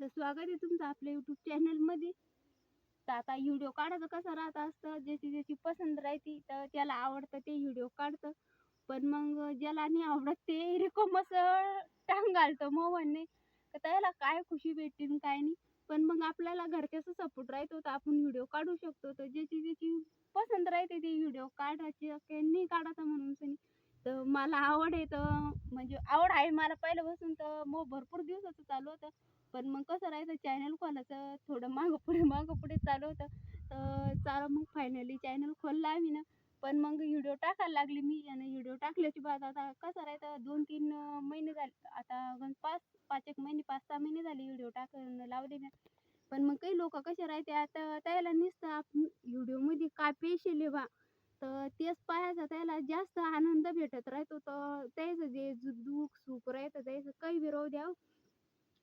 तर स्वागत आहे तुमचं आपल्या यूट्यूब चॅनलमध्ये तर आता व्हिडिओ काढायचं कसं राहत असतं ज्याची ज्याची पसंत राहते तर त्याला आवडतं ते व्हिडिओ काढतं. पण मग ज्याला नाही आवडत ते रिकोमस टांग घालतं मग म्हणणे तर त्याला काय खुशी भेटते काय नाही. पण मग आपल्याला घरच्याचा सपोर्ट राहतो तर आपण व्हिडिओ काढू शकतो. तर ज्याची ज्याची पसंत राहते ते व्हिडिओ काढायची नाही काढायचा म्हणून सनी. तर मला आवड आहे तर म्हणजे आवड आहे मला पहिल्यापासून तर मग भरपूर दिवसाचं चालू होतं. पण मग कसं राहायचं चॅनल खोलायचं थोडं मागं पुढे मागं पुढे चालू होतं. तर चालू मग फायनली चॅनल खोलला आम्ही ना. पण मग व्हिडिओ टाकायला लागली मी आणि व्हिडिओ टाकल्याची बाद आता कसं राहायचं दोन तीन महिने झाले आता गण पाच पाच एक महिने पाच सहा महिने झाले व्हिडिओ टाकायला लावले ना पण मग काही लोक कसे राहते आता त्याला नुसतं व्हिडिओमध्ये काय पेशल बा. तर तेच पाहायचा त्याला जास्त आनंद भेटत राहतो. तर त्याचं जे दुःख सुख राहतं त्याचं काही बी राहू द्या.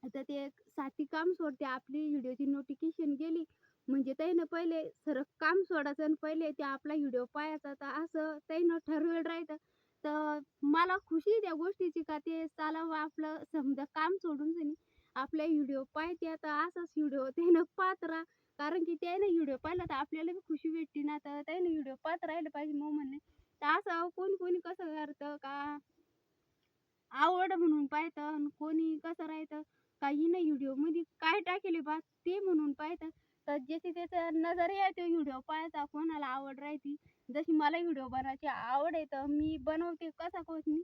आता ते एक साथी काम सोडते. आपली व्हिडिओची नोटिफिकेशन गेली म्हणजे त्यानं पहिले सर काम सोडायचं आणि पहिले ते आपला व्हिडिओ पाहायचा. तर असं त्यानं ठरवेल राहतं तर मला खुशी त्या गोष्टीची का ते चालावं आपलं समजा काम सोडून सनी आपला व्हिडिओ पाहते आता असाच व्हिडिओ त्यानं पाहत राहा. कारण की त्यानं व्हिडिओ पाहिला तर आपल्याला बी खुशी भेटते ना. तर त्यानं व्हिडिओ पाहत राहिलं पाहिजे मग म्हणणे तर असं कोणी कोणी कसं करतं का? आवड म्हणून पाहतं आणि कोणी कसं राहतं? काही नाही व्हिडिओमध्ये काय टाकेले बा? ते म्हणून पाहतात. तर ज्याची त्याचं नजर येते व्हिडिओ पाहायचा कोणाला आवड राहते. जशी मला व्हिडिओ बनवायची आवड आहे तर मी बनवते कसा कोणी.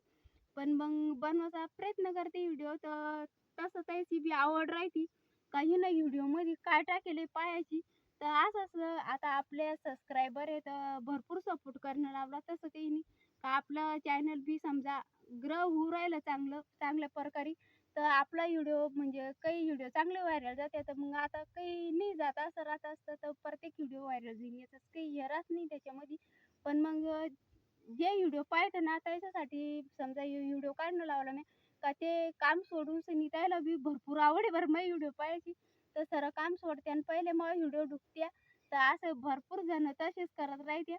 पण मग बनवायचा प्रयत्न करते व्हिडिओ तर तसं त्याची बी आवड राहते. काही नाही व्हिडिओमध्ये काय टाकेले पाहायची. तर असंच आता आपले सबस्क्रायबर आहे तर भरपूर सपोर्ट करणं लावला तसं काही नाही. का आपलं चॅनल बी समजा ग्रह होऊ राहिलं चांगलं चांगल्या प्रकारे. तर आपला व्हिडिओ म्हणजे काही व्हिडिओ चांगले व्हायरल जाते तर मग आता काही नाही जात असं राहत असतं तर प्रत्येक व्हिडिओ व्हायरल होईल याचं काही हेराच नाही त्याच्यामध्ये. पण मग जे व्हिडिओ पाहतं ना त्याच्यासाठी समजा व्हिडिओ काढणं लावला मी का ते काम सोडून निघायला बी भरपूर आवड आहे बरं मग व्हिडिओ पाहायची. तर सर काम सोडते आणि पहिले मग व्हिडिओ ढुकत्या. तर असं भरपूर जण तसेच करत राहत्या.